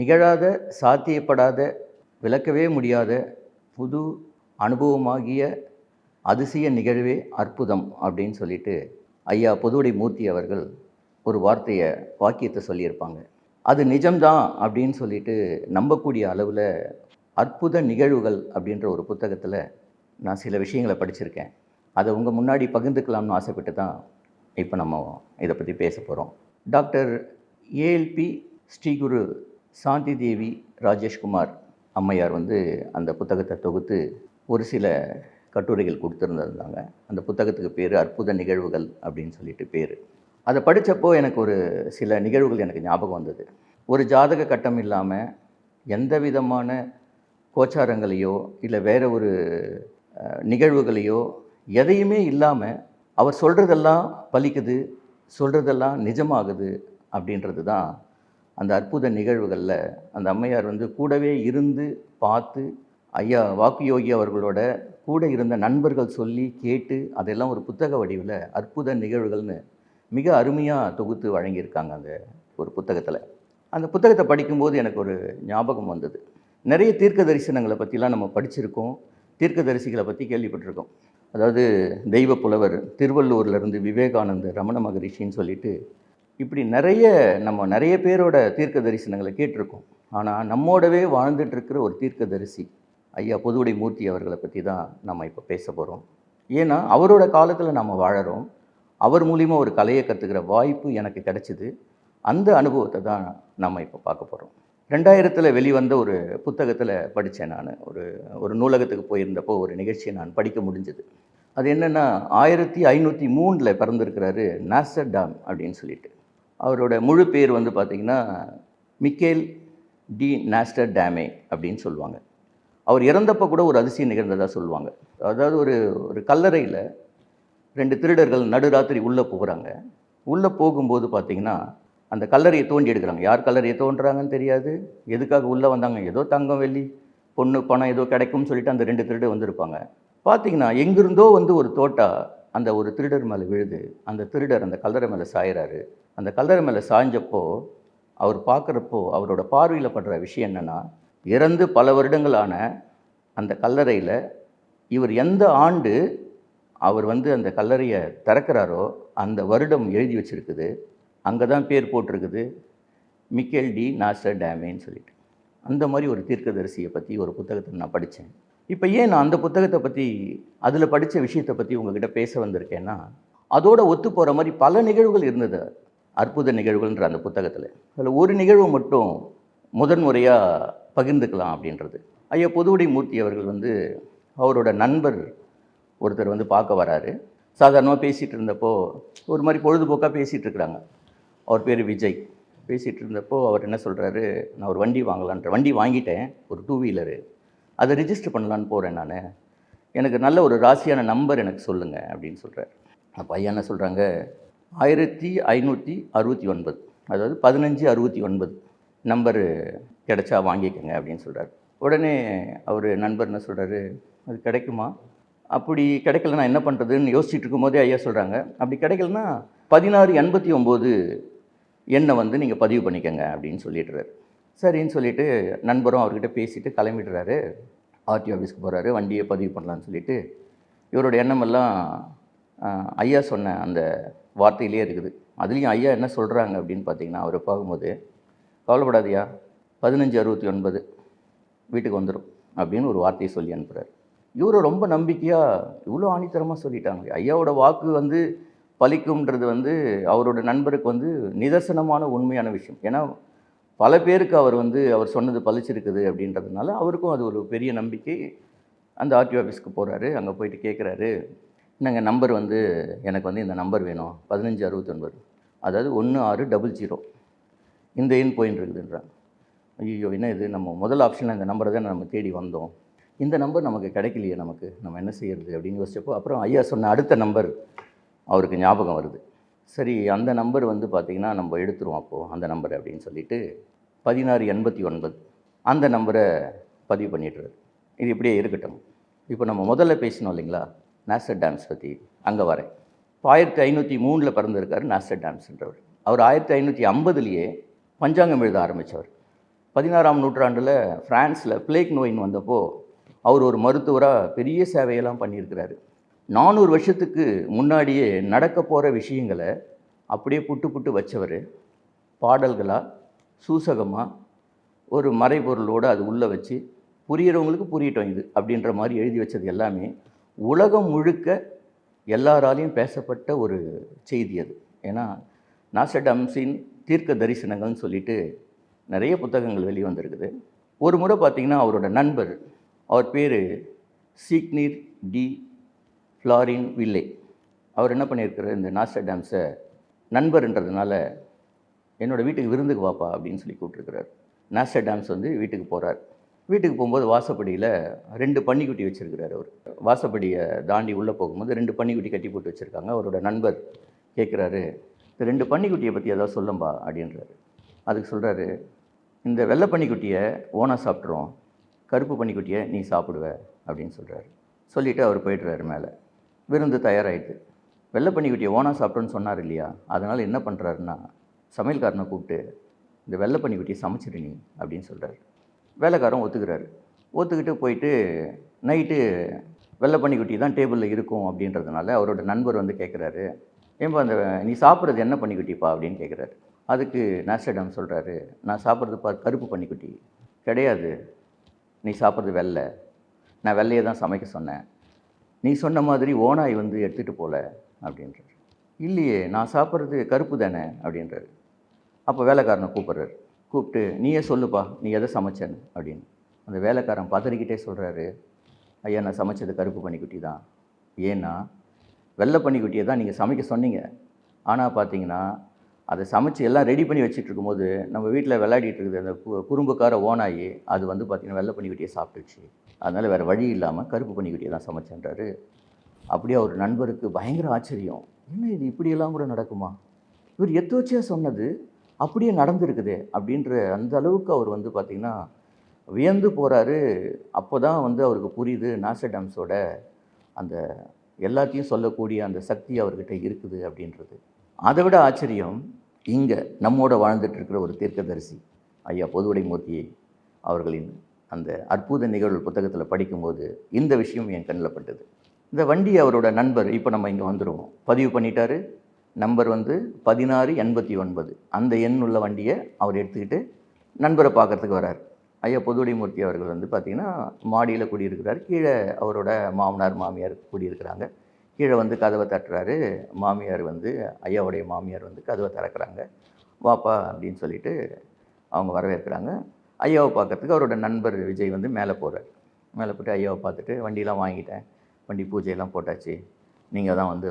நிகழாத சாத்தியப்படாத விளக்கவே முடியாத புது அனுபவமாகிய அதிசய நிகழ்வே அற்புதம் அப்படின்னு சொல்லிட்டு ஐயா பொதுவுடை மூர்த்தி அவர்கள் ஒரு வார்த்தையை வாக்கியத்தை சொல்லியிருப்பாங்க. அது நிஜம்தான் அப்படின்னு சொல்லிட்டு நம்பக்கூடிய அளவில் அற்புத நிகழ்வுகள் அப்படின்ற ஒரு புத்தகத்தில் நான் சில விஷயங்களை படிச்சிருக்கேன். அதை உங்கள் முன்னாடி பகிர்ந்துக்கலாம்னு ஆசைப்பட்டு தான் இப்போ நம்ம இதை பற்றி பேச போகிறோம் டாக்டர் ஏஎல்பி ஸ்ரீகுரு சாந்தி தேவி ராஜேஷ்குமார் அம்மையார் வந்து அந்த புத்தகத்தை தொகுத்து ஒரு சில கட்டுரைகள் கொடுத்துருந்துருந்தாங்க. அந்த புத்தகத்துக்கு பேர் அற்புத நிகழ்வுகள் அப்படின்னு சொல்லிட்டு பேர். அதை படித்தப்போ எனக்கு ஒரு சில நிகழ்வுகள் எனக்கு ஞாபகம் வந்தது. ஒரு ஜாதக கட்டம் இல்லாமல் எந்த விதமான கோச்சாரங்களையோ இல்லை வேற ஒரு நிகழ்வுகளையோ எதையுமே இல்லாமல் அவர் சொல்கிறதெல்லாம் பலிக்குது சொல்கிறதெல்லாம் நிஜமாகுது அப்படின்றது தான் அந்த அற்புத நிகழ்வுகளில் அந்த அம்மையார் வந்து கூடவே இருந்து பார்த்து ஐயா வாக்குயோகி அவர்களோட கூட இருந்த நண்பர்கள் சொல்லி கேட்டு அதெல்லாம் ஒரு புத்தக வடிவில் அற்புத நிகழ்வுகள்னு மிக அருமையாக தொகுத்து வழங்கியிருக்காங்க அந்த ஒரு புத்தகத்தில். அந்த புத்தகத்தை படிக்கும்போது எனக்கு ஒரு ஞாபகம் வந்தது. நிறைய தீர்க்க தரிசனங்களை பற்றிலாம் நம்ம படிச்சிருக்கோம். தீர்க்க தரிசிகளை பற்றி கேள்விப்பட்டிருக்கோம். அதாவது தெய்வ புலவர் திருவள்ளூர்லேருந்து விவேகானந்தர் ரமண மகரிஷின்னு சொல்லிட்டு இப்படி நிறைய நம்ம நிறைய பேரோட தீர்க்க தரிசனங்களை கேட்டிருக்கோம். ஆனால் நம்மோடவே வாழ்ந்துட்டுருக்கிற ஒரு தீர்க்க தரிசி ஐயா பொதுவுடை மூர்த்தி அவர்களை பற்றி தான் நம்ம இப்போ பேச போகிறோம் ஏன்னா அவரோட காலத்தில் நம்ம வாழறோம். அவர் மூலிமா ஒரு கலையை கற்றுக்கிற வாய்ப்பு எனக்கு கிடைச்சிது. அந்த அனுபவத்தை தான் நம்ம இப்போ பார்க்க போகிறோம் ரெண்டாயிரத்தில் வெளிவந்த ஒரு புத்தகத்தில் படித்தேன் நான். ஒரு ஒரு நூலகத்துக்கு போயிருந்தப்போ ஒரு நிகழ்ச்சியை நான் படிக்க முடிஞ்சது. அது என்னென்னா ஆயிரத்தி ஐநூற்றி மூணில் பிறந்திருக்கிறாரு நாசர் டாம் அப்படின்னு சொல்லிட்டு. அவரோட முழு பேர் வந்து பார்த்திங்கன்னா மிக்கேல் டி நாஸ்டர் டேமே அப்படின்னு சொல்லுவாங்க. அவர் இறந்தப்போ கூட ஒரு அதிசயம் நிகழ்ந்ததாக சொல்லுவாங்க. அதாவது ஒரு ஒரு கல்லறையில் ரெண்டு திருடர்கள் நடுராத்திரி உள்ளே போகிறாங்க உள்ளே போகும்போது பார்த்தீங்கன்னா அந்த கல்லறையை தோண்டி எடுக்கிறாங்க. யார் கல்லறையை தோன்றுறாங்கன்னு தெரியாது. எதுக்காக உள்ளே வந்தாங்க? ஏதோ தங்கம் வெள்ளி பொண்ணு பணம் ஏதோ கிடைக்கும்னு சொல்லிட்டு அந்த ரெண்டு திருடு வந்திருப்பாங்க. பார்த்தீங்கன்னா எங்கிருந்தோ வந்து ஒரு தோட்டா அந்த ஒரு திருடர் மேலே விழுது. அந்த திருடர் அந்த கல்லறை மேலே சாயிறாரு. அந்த கல்லறை மேலே சாய்ஞ்சப்போ அவர் பார்க்குறப்போ அவரோட பார்வையில் படுற விஷயம் என்னென்னா இறந்து பல வருடங்களான அந்த கல்லறையில் இவர் எந்த ஆண்டு அவர் வந்து அந்த கல்லறையை திறக்கிறாரோ அந்த வருடம் எழுதி வச்சுருக்குது. அங்கே தான் பேர் போட்டிருக்குது. Michael D. நாசர் டேமேன்னு சொல்லிட்டு. அந்த மாதிரி ஒரு தீர்க்கதரிசியை பற்றி ஒரு புத்தகத்தை நான் படித்தேன் இப்போ ஏன் நான் அந்த புத்தகத்தை பற்றி அதில் படித்த விஷயத்தை பற்றி உங்ககிட்ட பேச வந்திருக்கேன்னா அதோட ஒத்து போகிற மாதிரி பல நிகழ்வுகள் இருந்தது. அற்புத நிகழ்வுகள்ன்ற அந்த புத்தகத்தில். அதில் ஒரு நிகழ்வு மட்டும் முதன்முறையாக பகிர்ந்துக்கலாம் அப்படின்றது. ஐயா பொதுவுடை மூர்த்தி அவர்கள் வந்து அவரோட நண்பர் ஒருத்தர் வந்து பார்க்க வராரு. சாதாரணமாக பேசிகிட்டு இருந்தப்போ ஒரு மாதிரி பொழுதுபோக்காக பேசிகிட்டு இருக்கிறாங்க. அவர் பேர் விஜய். பேசிகிட்டு இருந்தப்போ அவர் என்ன சொல்கிறாரு நான் ஒரு வண்டி வாங்கலான்ற வண்டி வாங்கிட்டேன் ஒரு டூ வீலரு அதை ரிஜிஸ்டர் பண்ணலான்னு போகிறேன் நான். எனக்கு நல்ல ஒரு ராசியான நம்பர் எனக்கு சொல்லுங்கள் அப்படின்னு சொல்கிறார் அப்போ ஐயா என்ன சொல்கிறாங்க ஆயிரத்தி ஐநூற்றி அறுபத்தி ஒன்பது. அதாவது பதினஞ்சு அறுபத்தி ஒன்பது நம்பரு கிடச்சா வாங்கிக்கோங்க அப்படின்னு சொல்கிறார் உடனே அவர் நண்பர் என்ன சொல்கிறாரு அது கிடைக்குமா? அப்படி கிடைக்கலன்னா என்ன பண்ணுறதுன்னு யோசிச்சுட்டு இருக்கும்போதே ஐயா சொல்கிறாங்க அப்படி கிடைக்கலன்னா பதினாறு எண்பத்தி ஒம்பது எண்ணை வந்து நீங்கள் பதிவு பண்ணிக்கோங்க அப்படின்னு சொல்லிடுறாரு. சரின்னு சொல்லிட்டு நண்பரும் அவர்கிட்ட பேசிட்டு கிளம்பிடுறாரு. ஆர்டி ஆஃபீஸ்க்கு போகிறாரு வண்டியை பதிவு பண்ணலான்னு சொல்லிட்டு இவரோட எண்ணமெல்லாம் ஐயா சொன்ன அந்த வார்த்தையிலே இருக்குது. அதுலேயும் ஐயா என்ன சொல்கிறாங்க அப்படின்னு பார்த்தீங்கன்னா அவரை பார்க்கும்போது கவலைப்படாதியா பதினஞ்சு அறுபத்தி ஒன்பது வீட்டுக்கு வந்துடும் அப்படின்னு ஒரு வார்த்தையை சொல்லி அனுப்புகிறார் இவரை ரொம்ப நம்பிக்கையாக இவ்வளோ ஆணித்தரமாக சொல்லிட்டாங்க ஐயாவோட வாக்கு வந்து பலிக்கும்ன்றது வந்து அவரோட நண்பருக்கு வந்து நிதர்சனமான உண்மையான விஷயம். ஏன்னா பல பேருக்கு அவர் வந்து அவர் சொன்னது பழிச்சிருக்குது அப்படின்றதுனால அவருக்கும் அது ஒரு பெரிய நம்பிக்கை. அந்த ஆர்டிஓ ஆஃபீஸ்க்கு போகிறாரு அங்கே போயிட்டு கேட்குறாரு என்னங்க நம்பர் வந்து எனக்கு வந்து இந்த நம்பர் வேணும். பதினஞ்சு அறுபத்தொன்பது. அதாவது ஒன்று ஆறு டபுள் ஜீரோ. இந்த எண் போயின்னு இருக்குதுன்றாங்க. ஐயோ என்ன இது? நம்ம முதல் ஆப்ஷனில் இந்த நம்பரை தான் நம்ம தேடி வந்தோம். இந்த நம்பர் நமக்கு கிடைக்கலையே நமக்கு. நம்ம என்ன செய்யறது அப்படின்னு யோசிச்சப்போ அப்புறம் ஐயா சொன்ன அடுத்த நம்பர் அவருக்கு ஞாபகம் வருது. சரி அந்த நம்பர் வந்து பார்த்திங்கன்னா நம்ம எடுத்துருவோம் அப்போது அந்த நம்பர் அப்படின்னு சொல்லிட்டு பதினாறு எண்பத்தி ஒன்பது அந்த நம்பரை பதிவு பண்ணிடுறாரு. இது இப்படியே இருக்கட்டும். இப்போ நம்ம முதல்ல பேசினோம் இல்லைங்களா? நாசர் டேம்ஸ் பற்றி அங்கே வரேன். இப்போ ஆயிரத்தி ஐநூற்றி மூணில் பிறந்திருக்கார் நாசர் டேம்ஸ்ன்றவர் அவர் ஆயிரத்தி ஐநூற்றி ஐம்பதுலேயே பஞ்சாங்கம் எழுத ஆரம்பித்தவர் பதினாறாம் நூற்றாண்டில் ஃப்ரான்ஸில் பிளேக் நோயின் வந்தப்போ அவர் ஒரு மருத்துவராக பெரிய சேவையெல்லாம் பண்ணியிருக்கிறாரு. நானூறு வருஷத்துக்கு முன்னாடியே நடக்க போகிற விஷயங்களை அப்படியே புட்டு புட்டு வச்சவர் பாடல்களாக சூசகமாக ஒரு மறைபொருளோடு அது உள்ளே வச்சு புரியிறவங்களுக்கு புரியட்டும் இது அப்படின்ற மாதிரி எழுதி வச்சது எல்லாமே உலகம் முழுக்க எல்லாராலையும் பேசப்பட்ட ஒரு செய்தி அது. ஏன்னா நாசடம்ஸின் தீர்க்க தரிசனங்கள்னு சொல்லிட்டு நிறைய புத்தகங்கள் வெளிவந்திருக்குது ஒரு முறை பார்த்திங்கன்னா அவரோட நண்பர் அவர் பேர் சீக்னீர் டி ஃப்ளாரின் வில்லே. அவர் என்ன பண்ணியிருக்கிறார்? இந்த நாஸ்டர் டேம்ஸை நண்பர்ன்றதுனால என்னோடய வீட்டுக்கு விருந்துக்கு வாப்பா அப்படின்னு சொல்லி கூப்பிட்டுருக்கிறார். டேம்ஸ் வந்து வீட்டுக்கு போகிறார் வீட்டுக்கு போகும்போது வாசப்படியில் ரெண்டு பன்னிக்குட்டி வச்சுருக்கிறார் அவர். வாசப்படியை தாண்டி உள்ளே போகும்போது ரெண்டு பன்னிக்குட்டி கட்டி போட்டு வச்சுருக்காங்க. அவரோட நண்பர் கேட்குறாரு இந்த ரெண்டு பன்னிக்குட்டியை பற்றி ஏதாவது சொல்லும்பா? அப்படின்றாரு. அதுக்கு சொல்கிறாரு இந்த வெள்ளை பன்னிக்குட்டியை ஓனாக சாப்பிட்றோம் கருப்பு பன்னிக்குட்டியை நீ சாப்பிடுவ. அப்படின்னு சொல்கிறாரு சொல்லிவிட்டு அவர் போய்ட்டுறாரு மேலே. விருந்து தயாராகிட்டு வெள்ளை பன்னிக்குட்டியை ஓனா சாப்பிட்டோன்னு சொன்னார் இல்லையா? அதனால் என்ன பண்ணுறாருன்னா சமையல்காரனை கூப்பிட்டு இந்த வெள்ளைப்பண்ணிக்குட்டியை சமைச்சிடு நீ அப்படின்னு சொல்கிறாரு வேலைக்காரன் ஒத்துக்கிறாரு. ஒத்துக்கிட்டு போயிட்டு நைட்டு வெள்ளை தான் டேபிளில் இருக்கும் அப்படின்றதுனால அவரோட நண்பர் வந்து கேட்குறாரு ஏன்பா அந்த நீ சாப்பிட்றது என்ன பண்ணிக்குட்டிப்பா அப்படின்னு கேட்குறாரு அதுக்கு நாஸ்டடம் சொல்கிறாரு நான் சாப்பிட்றது பா கருப்பு பண்ணிக்குட்டி கிடையாது. நீ சாப்பிட்றது வெள்ளை. நான் வெள்ளையை தான் சமைக்க சொன்னேன். நீ சொன்ன மாதிரி ஓனாய் வந்து எடுத்துகிட்டு போகல அப்படின்றார். இல்லையே நான் சாப்பிட்றது கருப்பு தானே அப்படின்றாரு. அப்போ வேலைக்காரனை கூப்பிட்றாரு. கூப்பிட்டு நீயே சொல்லுப்பா நீ எதை சமைச்சேன்னு அப்படின்னு. அந்த வேலைக்காரன் பதறிக்கிட்டே சொல்கிறாரு ஐயா நான் சமைச்சது கருப்பு பன்னிக்குட்டி தான். ஏன்னா வெள்ளை பன்னிக்குட்டியை தான் நீங்கள் சமைக்க சொன்னீங்க. ஆனால் பார்த்தீங்கன்னா அதை சமைச்சு எல்லாம் ரெடி பண்ணி வச்சுட்டு இருக்கும்போது நம்ம வீட்டில் விளையாடிட்டு இருக்குது அந்த கு- குறும்புக்கார ஓனாயி அது வந்து பார்த்திங்கன்னா வெள்ளை பன்னிக்குட்டியை சாப்பிட்டுச்சு. அதனால் வேறு வழி இல்லாமல் கருப்பு பன்னிக்குட்டியை தான் சமைச்சேன்றாரு. அப்படியே அவர் நண்பருக்கு பயங்கர ஆச்சரியம். என்ன இது? இப்படியெல்லாம் கூட நடக்குமா? இவர் எத்தோச்சியாக சொன்னது அப்படியே நடந்திருக்குது அப்படின்ற அந்த அளவுக்கு அவர் வந்து பார்த்திங்கன்னா வியந்து போகிறாரு அப்போ தான் வந்து அவருக்கு புரியுது நாசடம்ஸோட அந்த எல்லாத்தையும் சொல்லக்கூடிய அந்த சக்தி அவர்கிட்ட இருக்குது அப்படின்றது. அதை விட ஆச்சரியம் இங்கே நம்மோட வாழ்ந்துட்டுருக்கிற ஒரு தீர்க்கதரிசி ஐயா பொதுவுடை மூர்த்தி அவர்களின் அந்த அற்புத நிகழ்வு புத்தகத்தில் படிக்கும்போது இந்த விஷயம் என் கண்ணில் பட்டது. இந்த வண்டி அவரோட நண்பர் இப்போ நம்ம இங்கே வந்துடுவோம் பதிவு பண்ணிட்டாரு. நம்பர் வந்து பதினாறு எண்பத்தி ஒன்பது. அந்த எண் உள்ள வண்டியை அவர் எடுத்துக்கிட்டு நண்பரை பார்க்கறதுக்கு வரார். ஐயா பொதுவுடை மூர்த்தி அவர்கள் வந்து பார்த்திங்கன்னா மாடியில் குடியிருக்கிறார். கீழே அவரோட மாமனார் மாமியார் குடியிருக்கிறாங்க. கீழே வந்து கதவை தட்டுறாரு. மாமியார் வந்து ஐயாவுடைய மாமியார் வந்து கதவை திறக்கிறாங்க. வாப்பா அப்படின்னு சொல்லிட்டு அவங்க வரவேற்கிறாங்க. ஐயாவை பார்க்கறதுக்கு அவரோட நண்பர் விஜய் வந்து மேலே போகிறார் மேலே போயிட்டு ஐயாவை பார்த்துட்டு வண்டியெலாம் வாங்கிட்டேன். வண்டி பூஜையெல்லாம் போட்டாச்சு. நீங்கள் தான் வந்து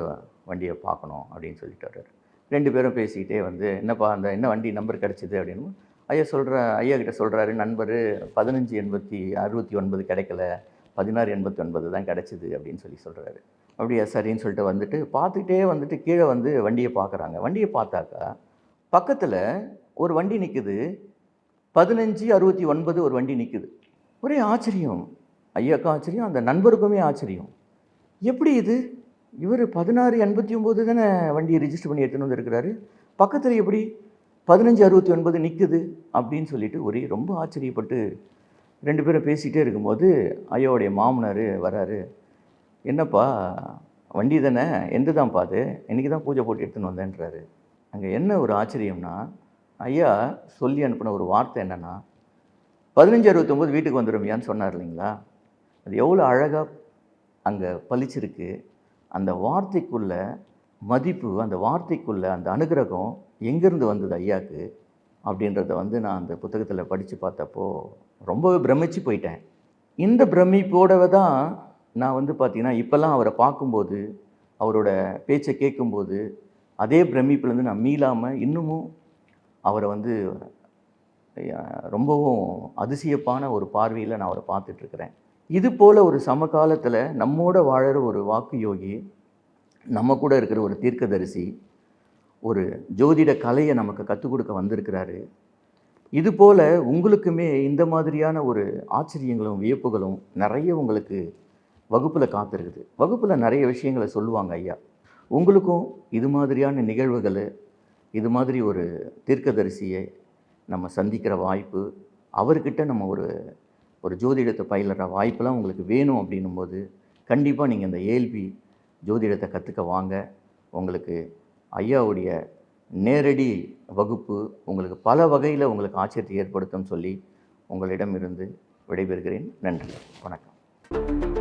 வண்டியை பார்க்கணும். அப்படின்னு சொல்லிட்டு வர்றாரு. ரெண்டு பேரும் பேசிக்கிட்டே வந்து என்னப்பா அந்த என்ன வண்டி நம்பர் கிடச்சிது? அப்படின்னு ஐயா சொல்கிற ஐயா கிட்ட சொல்கிறாரு நண்பர் பதினஞ்சு எண்பத்தி அறுபத்தி ஒன்பது கிடைக்கல. பதினாறு எண்பத்தி ஒன்பது தான் கிடச்சிது. அப்படின்னு சொல்லி சொல்கிறாரு அப்படியா சரின்னு சொல்லிட்டு வந்துட்டு பார்த்துக்கிட்டே வந்துட்டு கீழே வந்து வண்டியை பார்க்குறாங்க. வண்டியை பார்த்தாக்கா பக்கத்தில் ஒரு வண்டி நிற்குது பதினஞ்சு அறுபத்தி ஒன்பது ஒரு வண்டி நிற்குது ஒரே ஆச்சரியம். ஐயாக்கும் ஆச்சரியம் அந்த நண்பருக்குமே ஆச்சரியம். எப்படி இது? இவர் பதினாறு எண்பத்தி ஒம்பது தானே வண்டியை ரிஜிஸ்டர் பண்ணி எடுத்துன்னு வந்திருக்கிறாரு. பக்கத்தில் எப்படி? பதினஞ்சு அறுபத்தி ஒன்பது நிற்குது அப்படின்னு சொல்லிட்டு ஒரே ரொம்ப ஆச்சரியப்பட்டு ரெண்டு பேரும் பேசிகிட்டே இருக்கும்போது ஐயாவுடைய மாமனார் வராரு. என்னப்பா வண்டி தானே? எந்த தான் அது? இன்றைக்கி தான் பூஜை போட்டு எடுத்துன்னு வந்தேன்றாரு. அங்கே என்ன ஒரு ஆச்சரியம்னா ஐயா சொல்லி அனுப்பின ஒரு வார்த்தை என்னென்னா பதினஞ்சு அறுபத்தொம்போது வீட்டுக்கு வந்துடும்யான்னு சொன்னார் இல்லைங்களா? அது எவ்வளோ அழகாக அங்கே பளிச்சிருக்கு. அந்த வார்த்தைக்குள்ள மதிப்பு அந்த வார்த்தைக்குள்ள அந்த அனுகிரகம் எங்கேருந்து வந்தது ஐயாவுக்கு அப்படின்றத வந்து நான் அந்த புத்தகத்தில் படித்து பார்த்தப்போ ரொம்பவே பிரமிச்சு போயிட்டேன். இந்த பிரமிப்போடவே தான் நான் வந்து பார்த்தீங்கன்னா இப்போல்லாம் அவரை பார்க்கும்போது அவரோட பேச்சை கேட்கும்போது அதே பிரமிப்புலேருந்து நான் மீளாமல் இன்னமும் அவரை வந்து ரொம்பவும் அதிசயப்பான ஒரு பார்வையில் நான் அவரை பார்த்துட்ருக்கிறேன். இது போல் ஒரு சமகாலத்தில் நம்மோட வாழற ஒரு வாக்கு யோகி நம்ம கூட இருக்கிற ஒரு தீர்க்கதரிசி ஒரு ஜோதிட கலையை நமக்கு கற்றுக் கொடுக்க வந்திருக்கிறாரு. இது போல் உங்களுக்குமே இந்த மாதிரியான ஒரு ஆச்சரியங்களும் வியப்புகளும் நிறைய உங்களுக்கு வகுப்பில் காத்திருக்குது. வகுப்பில் நிறைய விஷயங்களை சொல்லுவாங்க ஐயா. உங்களுக்கும் இது மாதிரியான நிகழ்வுகள் இது மாதிரி ஒரு தீர்க்கதரிசியை நம்ம சந்திக்கிற வாய்ப்பு அவர்கிட்ட நம்ம ஒரு ஒரு ஜோதிடத்தை பயிலுற வாய்ப்பெல்லாம் உங்களுக்கு வேணும் அப்படின்னும் போது கண்டிப்பாக நீங்கள் இந்த ஏல்பி ஜோதிடத்தை கற்றுக்க வாங்க. உங்களுக்கு ஐயாவுடைய நேரடி வகுப்பு உங்களுக்கு பல வகையில் உங்களுக்கு ஆச்சரியத்தை ஏற்படுத்தும் சொல்லி உங்களிடம் இருந்து விடைபெறுகிறேன். நன்றி. வணக்கம்.